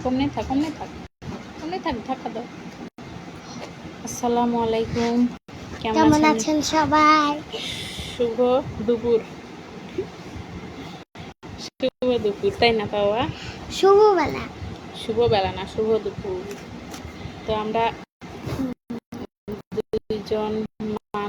থাক অমনি থাক অমনি থাক অমনি থাক ধাক্কা দাও। আসসালামু আলাইকুম। কেমন আছেন? সবাই? শুভ দুপুর। শুভ দুপুর তাই না বাবা? শুভবেলা। শুভ বেলা না শুভ দুপুর। তো আমরা দুইজন মা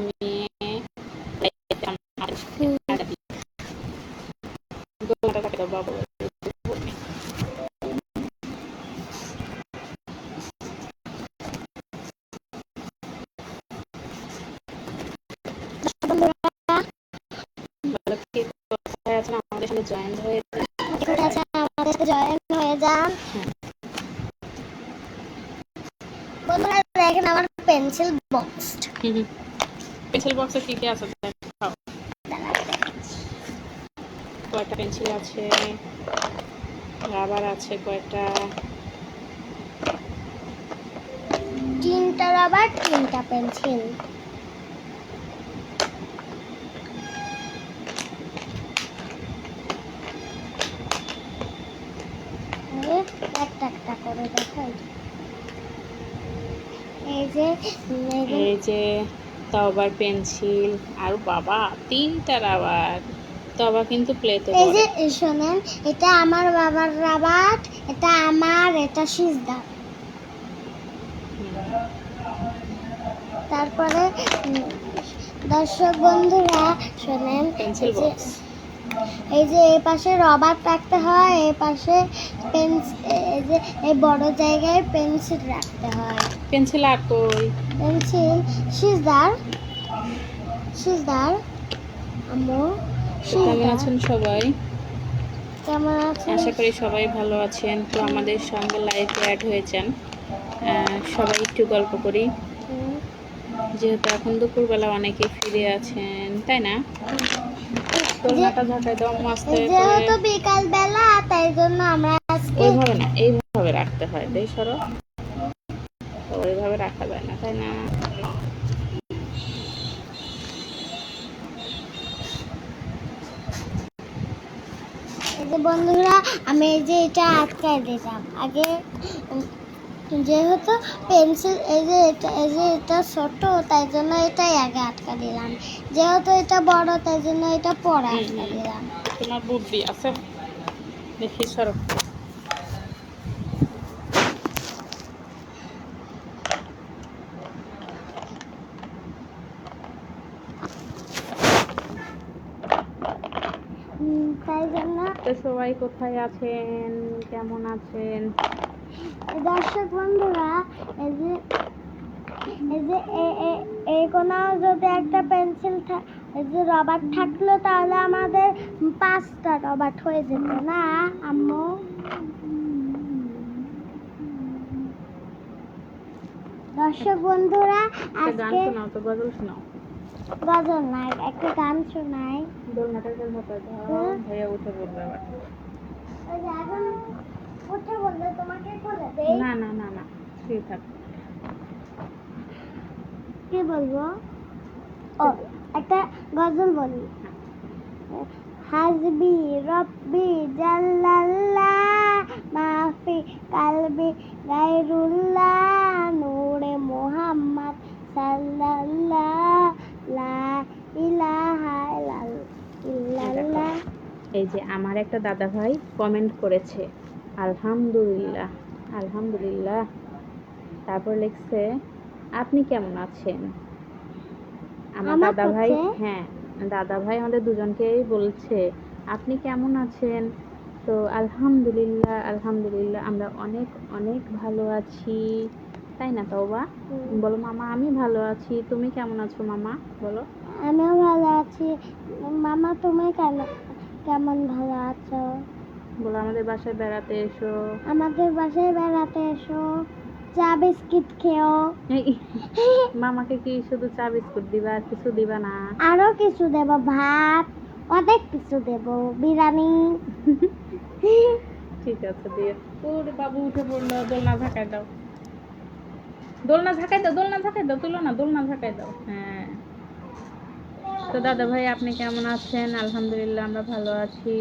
আমাদের সাথে জয়েন হয়ে আমাদের সাথে জয়েন হয়ে যান। বন্ধুরা দেখেন আমার পেন্সিল বক্স পেন্সিল বক্সে কি কি আছে? দেখাও। কয়টা পেন্সিল আছে? রাবার আছে কয়টা? তিনটা রাবার তিনটা পেন্সিল একটা একটা করে দেখাই এই যে এই যে আবার পেন্সিল আর বাবা তিনটা রাবার তো আবার কিন্তু প্লেতে এই যে শোনেন এটা আমার বাবার রাবাট এটা আমার এটা সিজদার তারপরে দর্শক বন্ধুরা শোনেন এই যে- বক্স। এই যে এই পাশে রবার রাখতে হয় এই পাশে পেন্সিল বড় জায়গায় পেন্সিল রাখতে হয়। পেন্সিল আর কই? পেন্সিল সিজদার সিজদার আম্মু তো কেমন আছেন সবাই? কেমন আছেন? আশা করি সবাই ভালো আছেন। তো আমাদের সঙ্গে লাইফে অ্যাড হয়েছেন। সবাই একটু গল্প করি। যেহেতু এখন দুপুরবেলা অনেকে ফিরে আছেন তাই না? দোলনাটা ঝাঁকাই দাও আস্তে করে যেহেতু বিকাল বেলা তাই জন্য আমরা ওইভাবে না এইভাবে রাখতে হয়। দেই সরো। ওইভাবে রাখা যায় না তাই না? বন্ধুরা আমি এই যে এটা আটকাই দিলাম। আগে যেহেতু পেন্সিল এই যে এটা এই যে এটা ছোট তাই জন্য এটাই আগে আটকা দিলাম। যেহেতু এটা বড় তাই জন্য এটা পরে আটকা দিলাম। তোমার বুদ্ধি আছে? দেখি সরো উম, তাই জন্য তো সবাই কোথায় আছেন? কেমন আছেন? দর্শক বন্ধুরা এই যে এই যে এই কোনাও যদি একটা পেন্সিল যে রবার থাকল তাহলে আমাদের পাঁচটা রবার হয়ে যেত না আম্মু? দর্শক বন্ধুরা একটা গান শোনাও তো গজল শোনাও। গজল নাই একটা গান শোনাই। দোলনাটার জন্য দাও উঠে পড়বে আবার এখন উঠে বললে তোমাকে খুলে দেই? না না না না শুয়ে থাক। কি বলব? ও একটা গজল বলি। হাসবি রব্বি জাল্লাল্লাহ মাফি কালবি গায়রুল্লাহ নূরে মুহাম্মদ সাল্লাল্লাহ লা ইলাহা ইল্লাল্লাহ এই যে আমার একটা দাদা ভাই কমেন্ট করেছে আলহামদুলিল্লাহ আলহামদুলিল্লাহ। তারপর লিখছে আপনি কেমন আছেন? আমার দাদা ভাই হ্যাঁ দাদা ভাই আমাদের দুজনকেই বলছে আপনি কেমন আছেন? তো আলহামদুলিল্লাহ আলহামদুলিল্লাহ আমরা অনেক অনেক ভালো আছি। তাই না তওবা। বলো মামা আমি ভালো আছি। তুমি কেমন আছো মামা? বলো। আমিও ভালো আছি। মামা তুমি কেন কেমন ভালো আছো? বলো আমাদের বাসায় বেড়াতে এসো। আমাদের বাসায় বেড়াতে এসো। চা বিস্কিট খেও। মামাকে কি শুধু চা বিস্কুট দিবা? আর কিছু দিবা না? আরও কিছু দেব ভাত অনেক কিছু দেব বিরিয়ানি। ঠিক আছে দিয়ে। ওরে বাবু উঠে পড়ল দোলনা ঝাঁকাই দাও। দোলনা ঝাঁকাই দাও দোলনা ঝাঁকাই দাও তুলো না দোলনা ঝাঁকাই দাও। হ্যাঁ। তো দাদা ভাই আপনি কেমন আছেন? আলহামদুলিল্লাহ আমরা ভালো আছি।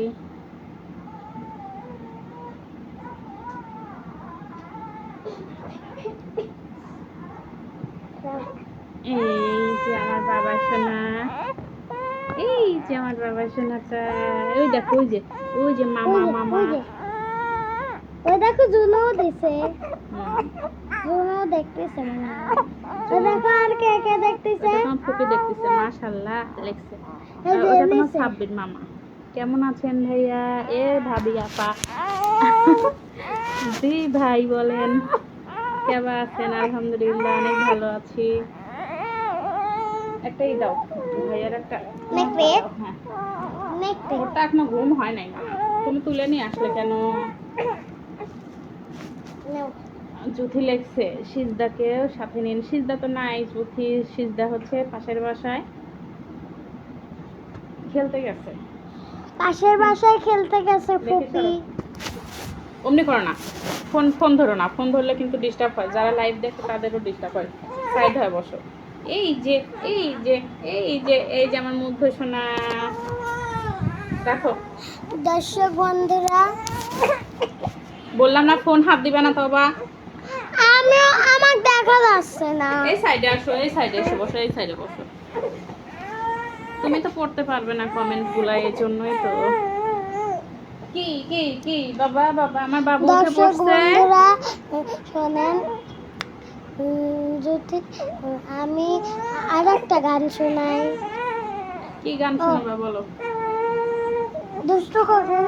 এই যে আমার বাবা সোনা। এই যে আমার সোনাটা। ওই দেখো ওই যে ওই যে মামা মামা। ওই দেখো দিছে। হ্যাঁ। দেখতেছে মামা দেখো আর কে কে দেখতেছে? ওটা তোমার ফুপি দেখতেছে মাশাল্লাহ লেখছে এই আর যে ওটা তোমার লিখছে। সাব্বির মামা। কেমন আছেন ভাইয়া? এ ভাবি আপা। জি ভাই বলেন। কেমন আছেন? আলহামদুলিল্লাহ অনেক ভালো আছি। একটাই দাও ভাইয়ার একটা? হ্যাঁ। ওটা এখনও ঘুম হয় নাই। তুমি তুলে নিয়ে আসলে কেন। জুথি লেখছে সিজদাকেও সাথে নিন। সিজদা তো নাই জুথি সিজদা হচ্ছে পাশের বাসায়। খেলতে গেছে। পাশের বাসায় খেলতে গেছে ফুপি। অমনি করো না। ফোন ফোন ধরো না। ফোন ধরলে কিন্তু ডিস্টার্ব হয়। যারা লাইভ দেখে তাদেরও ডিস্টার্ব হয়। সাইড হয়ে বসো। এই যে এই যে এই যে এই যে আমার মুগ্ধ সোনা। দেখো। দর্শক বন্ধুরা। বললাম না ফোন হাত দিবে না তো বা আমিও আমার দেখা যাচ্ছে না। এই সাইডে আসো এই সাইডে এসে বসো এই সাইডে বসো। তুমি তো পড়তে পারবে না কমেন্টগুলা এই জন্যই তো। কি কি কি? বাবা বাবা আমার বাবু উঠে শোনেন যদি আমি আর একটা গান শোনাই। কি গান শোনাবে বলো। দুষ্টু কোকিল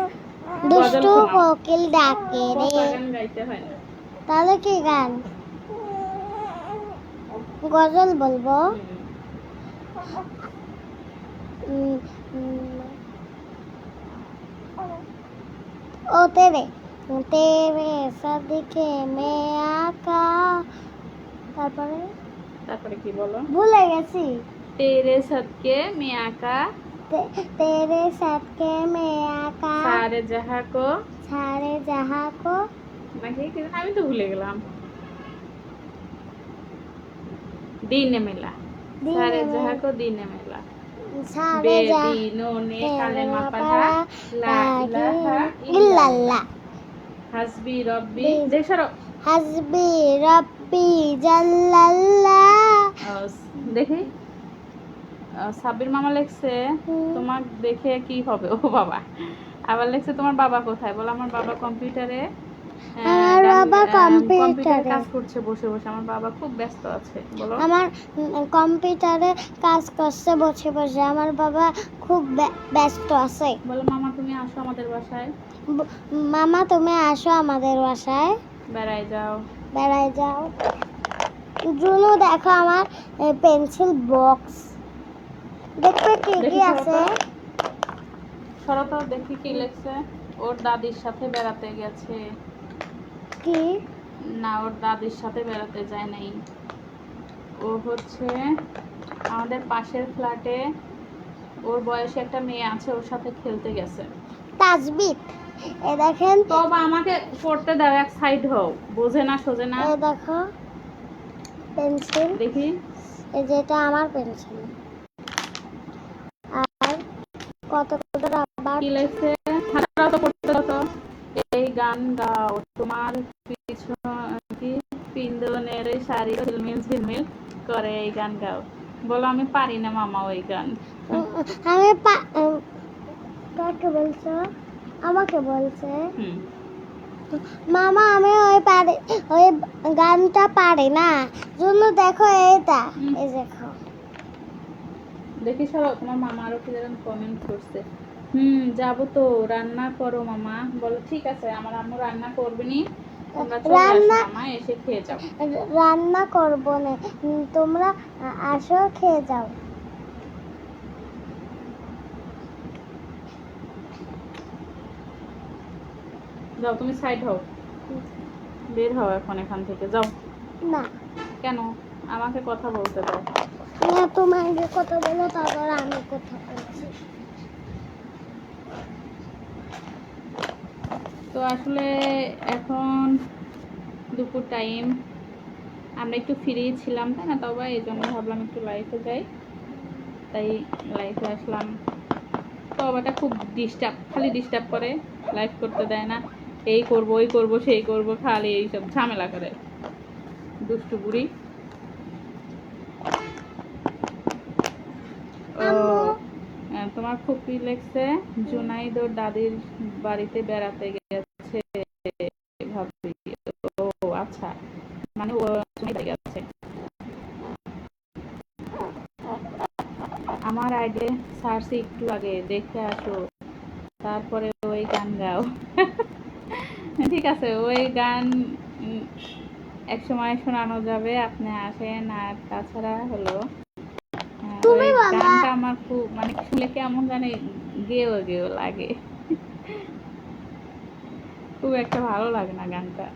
দুষ্টু কোকিল ডাকে রে। গান গাইতে হয় না। তাহলে কি গান গজল বলবো হুম। উম, উম, ও তেরে তেরে সদিকে মে আকা তারপরে তারপরে কি বলো ভুলে গেছি तेरे सदके में आका তে- তেরে সদকে মে আকা सारे जहां को সারে যাহা কো আমি তো ভুলে গেলাম। দিনে মেলা। সারে যাহা কো দিনে মেলা। লা ইলাহা ইল্লাল্লাহ। হাসবি রব্বি হাসবি রব্বি জাল্লাল্লাহ দেখি। সাবির মামা লেখছে তোমার দেখে কি হবে? ও বাবা। আবার লেখছে তোমার বাবা কোথায়? বলো আমার বাবা কম্পিউটারে আমার বাবা কম্পিউটারে। কম্পিউটারে কাজ করছে বসে বসে। আমার বাবা খুব ব্যস্ত আছে বলো। আমার কম্পিউটারে কাজ করছে বসে বসে। আমার বাবা খুব ব্যস্ত আছে। বলো মামা তুমি আসো আমাদের বাসায়। মামা তুমি আসো আমাদের বাসায়। যাও। বেড়ায় যাও। জুনু দেখো আমার পেন্সিল বক্স। দেখবে কি কি আছে? তো দেখি কি লেখছে। ওর দাদির সাথে বেড়াতে গেছে। কি না ওর দাদির সাথে বেড়াতে যায় নাই। ও হচ্ছে আমাদের পাশের ফ্ল্যাটে ওর বয়সে একটা মেয়ে আছে ওর সাথে খেলতে গেছে। তাজবিত এ দেখেন। তো বা আমাকে পড়তে দাও এক সাইড হও। বোঝে না সোজে না? এ দেখো পেন্সিল। দেখি। এই যে এটা আমার পেন্সিল। আর কত কত রাবার কি লেখছে? হাতাও তো পড়তে দাও তো। এই গান গাও তোমার পিছন কি পিন্দনের শাড়ি ঝিলমিল ঝিলমিল করে এই গান গাও। বলো আমি পারি না মামা ওই গান। আমি কাকে বলছো? আমাকে বলছে। মামা আমি ওই পারি ওই গানটা পারি না। জন্য দেখো এটা এই দেখো। দেখি সব তোমার মামা আরও কি যেন কমেন্ট করছে। হুম যাব তো রান্না করো মামা। বলো ঠিক আছে আমার আম্মু রান্না করবে নি রান্না- এসে খেয়ে যাও। রান্না করব না। তোমরা আসো খেয়ে যাও। যাও তুমি সাইড হও। বের হও এখন এখান থেকে যাও। না। কেন? আমাকে কথা বলতে দাও। না তুমি আগে কথা বলো তারপর আমি কথা বলছি। তো আসলে এখন দুপুর টাইম আমরা একটু ফিরে ছিলাম, তাই না? তবে এই জন্য ভাবলাম একটু লাইফে যাই। তাই লাইফে আসলাম। তবাটা খুব ডিস্টার্ব খালি ডিস্টার্ব করে। লাইফ করতে দেয় না। এই করব, ওই করব, সেই করব, খালি এইসব ঝামেলা করে। দুষ্টু বুড়ি। তোমার খুব কি লেগছে জুনাইদ ওর দাদির বাড়িতে বেড়াতে গেছে। ভাবি। ও আচ্ছা। মানে ও গেছে। আমার আইডি সার্চে একটু আগে দেখে আসো। তারপরে ওই গান গাও। ঠিক আছে ওই গান এক সময় শোনানো যাবে আপনি আসেন। আর তাছাড়া হলো ওই গানটা আমার খুব মানে শুনে কেমন জানি গেও গেও লাগে। খুব একটা ভালো লাগে না গানটা।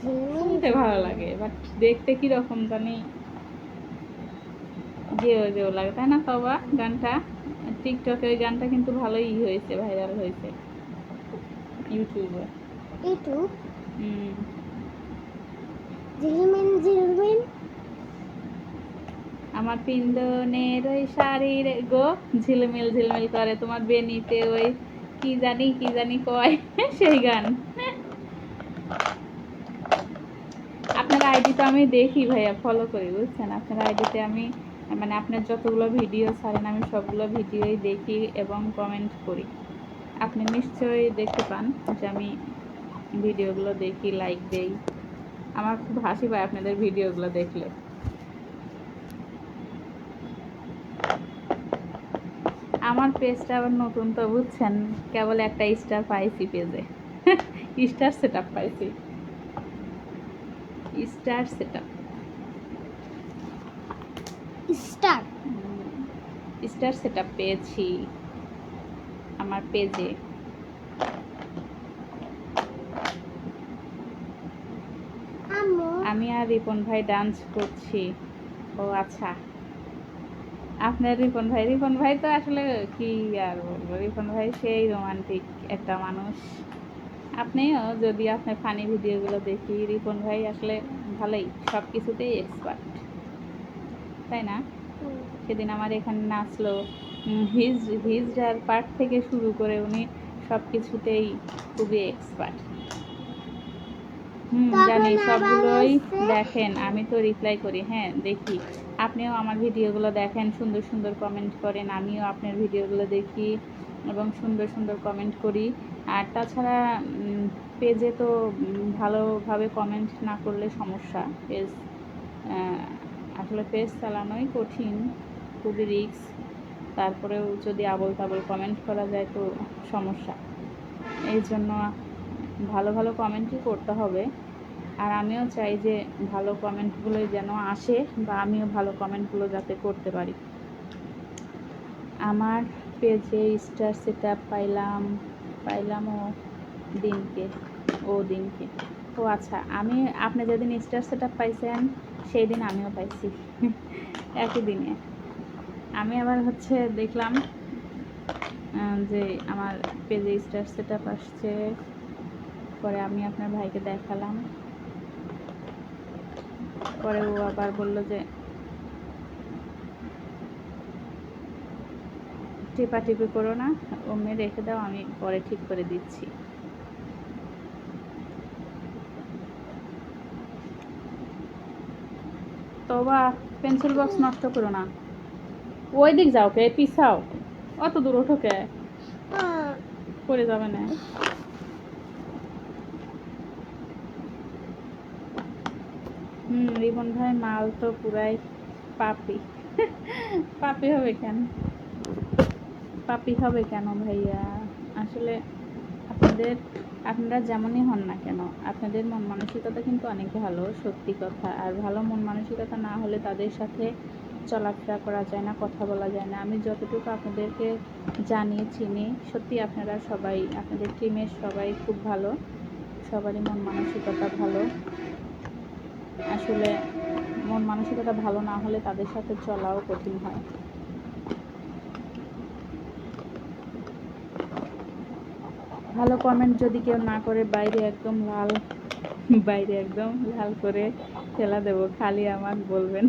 শুনতে ভালো লাগে বাট দেখতে কি রকম জানি গেও গেও লাগে তাই না তবা গানটা? টিকটকে ওই গানটা কিন্তু ভালোই হয়েছে ভাইরাল হয়েছে ইউটিউবে একটু হুম। ঝিলমিল ঝিলমিল আমার পিন্দনের ওই শাড়ির গো ঝিলমিল ঝিলমিল করে তোমার বেনিতে ওই কি জানি কি জানি কয় সেই গান। আপনার আইডি তো আমি দেখি ভাইয়া ফলো করি, বুঝছেন? আপনার আইডিতে আমি মানে আপনার যতগুলো ভিডিও ছাড়েন, আমি সবগুলো ভিডিওই দেখি এবং কমেন্ট করি। আপনি নিশ্চয়ই দেখতে পান যে আমি ভিডিওগুলো দেখি লাইক দেই। আমার খুব হাসি পায় আপনাদের ভিডিওগুলো দেখলে। আমার পেজটা আবার নতুন তো বুঝছেন? কেবল একটা স্টার পাইছি পেজে স্টার সেট আপ পাইছি। Star set up star star set up পেয়েছি আমার পেজে আমি। আর রিপন ভাই ডান্স করছি। ও আচ্ছা। আপনার রিপন ভাই রিপন ভাই তো আসলে কি আর বলব? রিপন ভাই সেই রোমান্টিক একটা মানুষ। আপনিও যদি আপনার ফানি ভিডিওগুলো দেখি রিপন ভাই আসলে ভালোই সব কিছুতেই এক্সপার্ট তাই না? সেদিন আমার এখানে নাচলো। হিজ হিজড়ার পার্ট থেকে শুরু করে উনি সব কিছুতেই খুবই এক্সপার্ট হুম জানি সবগুলোই দেখেন আমি তো রিপ্লাই করি হ্যাঁ দেখি। আপনিও আমার ভিডিওগুলো দেখেন, সুন্দর সুন্দর কমেন্ট করেন, আমিও আপনার ভিডিওগুলো দেখি এবং সুন্দর সুন্দর কমেন্ট করি। আর তাছাড়া পেজে তো ভালোভাবে কমেন্ট না করলে সমস্যা। পেজ আসলে পেজ চালানোই কঠিন, খুবই রিস্ক তারপরেও যদি আবল তাবল কমেন্ট করা যায় তো সমস্যা। এই জন্য ভালো ভালো কমেন্টই করতে হবে। আর আমিও চাই যে ভালো কমেন্টগুলো যেন আসে বা আমিও ভালো কমেন্টগুলো যাতে করতে পারি। আমার পেজে স্টার সেট পাইলাম পাইলাম ও দিনকে ও দিনকে। ও আচ্ছা আমি, আপনি যেদিন স্টার সেট পাইছেন সেই দিন আমিও পাইছি। একই দিনে। আমি আবার হচ্ছে দেখলাম যে আমার পেজে স্টার সেট আসছে। পরে আমি আপনার ভাইকে দেখালাম। পরে ও আবার বলল যে টিপাটিপি করো না অমনি রেখে দাও আমি পরে ঠিক করে দিচ্ছি। তবা পেন্সিল বক্স নষ্ট করো না। ওই দিক যাও কে পিছাও। অত দূর ওঠো কে? পড়ে যাবে না। হুম রিবন ভাই মাল তো পুরাই পাপি। পাপি হবে কেন? পাপি হবে কেন ভাইয়া? আসলে আপনাদের, আপনারা যেমনই হন না কেন, আপনাদের মন মানসিকতা কিন্তু অনেক ভালো, সত্যি কথা। আর ভালো মন মানসিকতা না হলে তাদের সাথে চলাফেরা করা যায় না, কথা বলা যায় না। আমি যতটুকু আপনাদেরকে জানি চিনি, সত্যি আপনারা সবাই, আপনাদের টিমের সবাই খুব ভালো। সবারই মন মানসিকতা ভালো। আসলে মন মানসিকতা ভালো না হলে তাদের সাথে চলাও কঠিন হয়। ভালো কমেন্ট যদি কেউ না করে, বাইরে একদম লাল, বাইরে একদম লাল করে ফেলা দেব, খালি আমার বলবেন।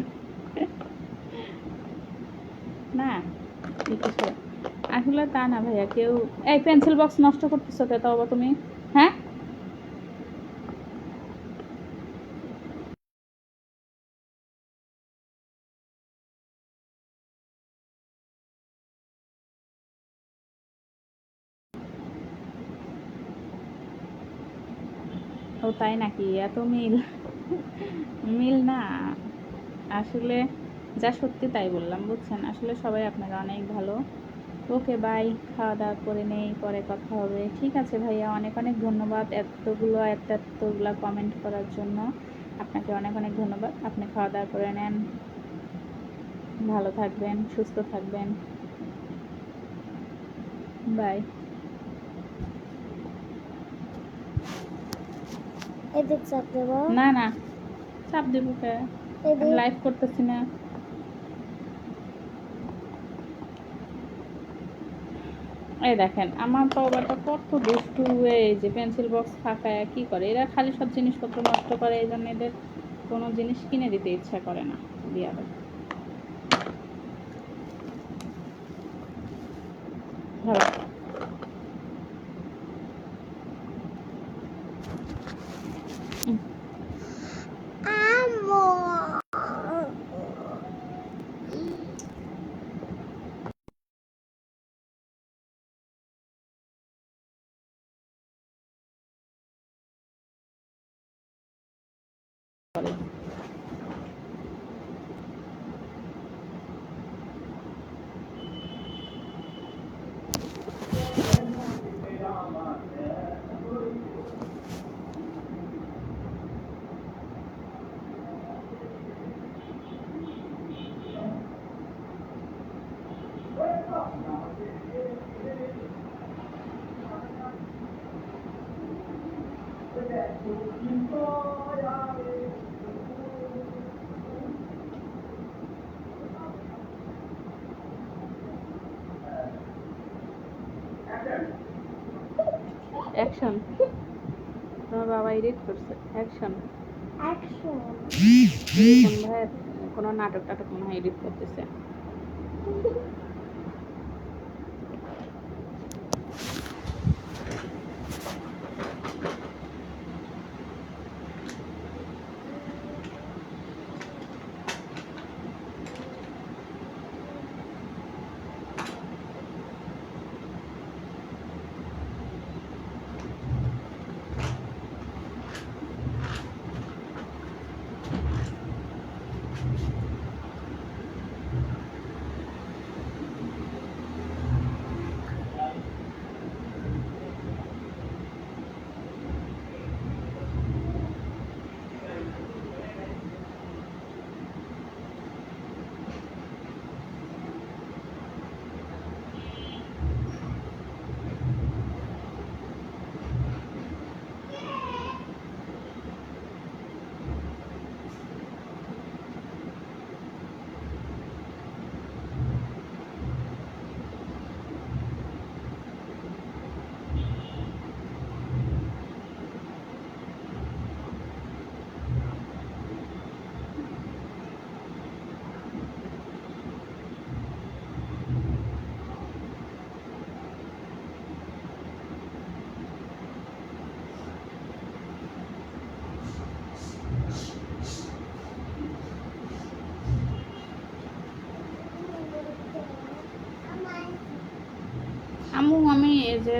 না ঠিক আছে আসলে তা না ভাইয়া, কেউ এই পেন্সিল বক্স নষ্ট করতেছো কে তাও তুমি? হ্যাঁ ও তাই নাকি? এত মিল। মিল না। আসলে যা সত্যি তাই বললাম, বুঝছেন? আসলে সবাই আপনারা অনেক ভালো। Okay, bye. খাওয়া দাওয়া করে নেই, পরে কথা হবে। ঠিক আছে ভাইয়া, অনেক অনেক ধন্যবাদ এতগুলো এত এতগুলো কমেন্ট করার জন্য। আপনাকে অনেক অনেক ধন্যবাদ। আপনি খাওয়া দাওয়া করে নেন। ভালো থাকবেন, সুস্থ থাকবেন। বাই। এদিক চাপ দেব। না না চাপ দেব কে? লাইভ করতেছি না। এই দেখেন আমার বাবাটা কত দুষ্টু এই যে পেন্সিল বক্স ফাঁকা কি করে? এরা খালি সব জিনিসপত্র নষ্ট করে এই জন্য এদের কোনো জিনিস কিনে দিতে ইচ্ছা করে না দিয়া দেয়। ধরো আম্মু করে অ্যাকশন তোমার রিড করছে। অ্যাকশন অ্যাকশন কোনো নাটক টাটক মনে হয় এডিট করতেছে আম্মু আমি এই যে